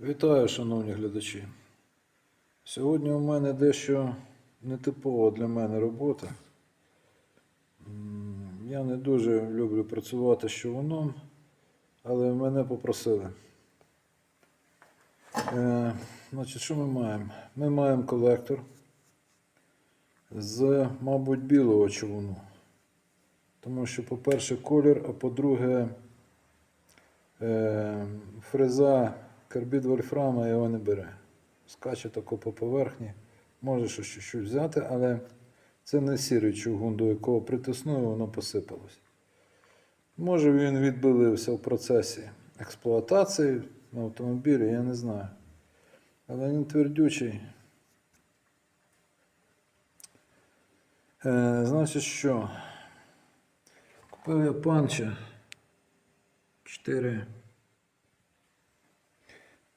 Вітаю, шановні глядачі. Сьогодні у мене дещо нетипова для мене робота. Я не дуже люблю працювати з човуном, але мене попросили. Е, значить, що ми маємо? Ми маємо колектор з, мабуть, білого човуну. Тому що, по-перше, колір, а по-друге, е, фреза карбід вольфрама його не бере. Скаче тако по поверхні. Може щось чуть-чуть взяти, але це не сірий чугун, до якого притиснули, воно посипалось. Може він відбилився в процесі експлуатації на автомобілі, я не знаю. Але він твердючий. Е, значить що? Купив я панча 4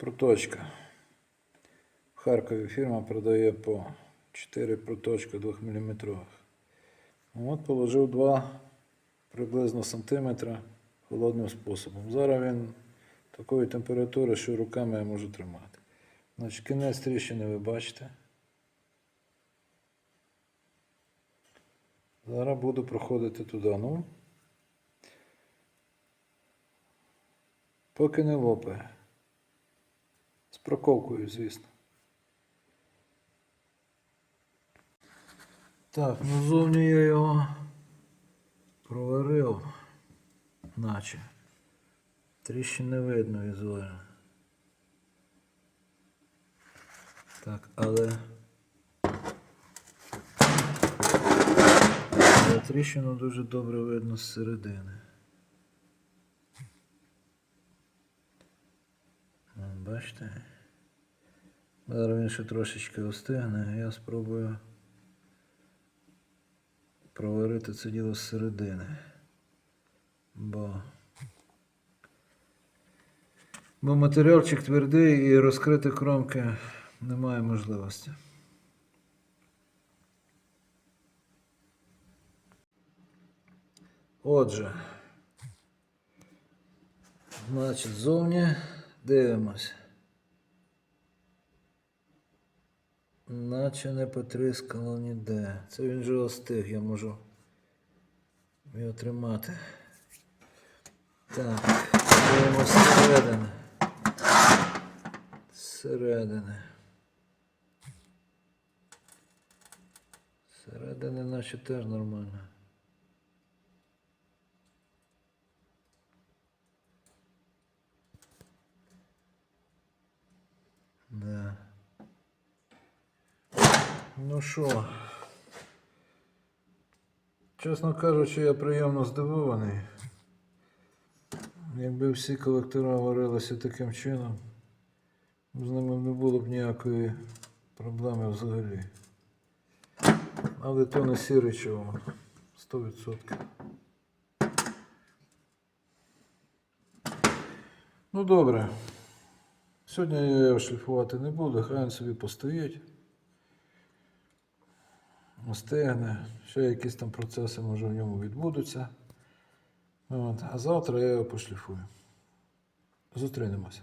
проточка. В Харкові фірма продає по 4 проточка 2 мм. От положив 2 приблизно сантиметра холодним способом. Зараз він такої температури, що руками я можу тримати. Значить, кінець тріщини ви бачите. Зараз буду проходити туди. Ну, поки не лопає. Проковкою, звісно. Так, ну зовні я його проварив, наче. Тріщин не видно візуально. Так. Але тріщину дуже добре видно з середини. Бачите? Зараз він ще трошечки остигне, я спробую проварити це діло зсередини. Бо, бо матеріалчик твердий і розкрити кромки немає можливості. Отже, значить, зовні дивимось. Наче не потріскало ніде. Це він вже остиг, я можу його тримати. Так, беремо зсередини. Зсередини. Зсередини наче теж нормально. Ну що, чесно кажучи, я приємно здивований. Якби всі колектора варилися таким чином, з ними не було б ніякої проблеми взагалі. Але то не сірий човен, 100%. Ну добре. Сьогодні я його шліфувати не буду, хай він собі постоїть. Остигне, ще якісь там процеси може в ньому відбудуться. От. А завтра я його пошліфую. Зустрінемося.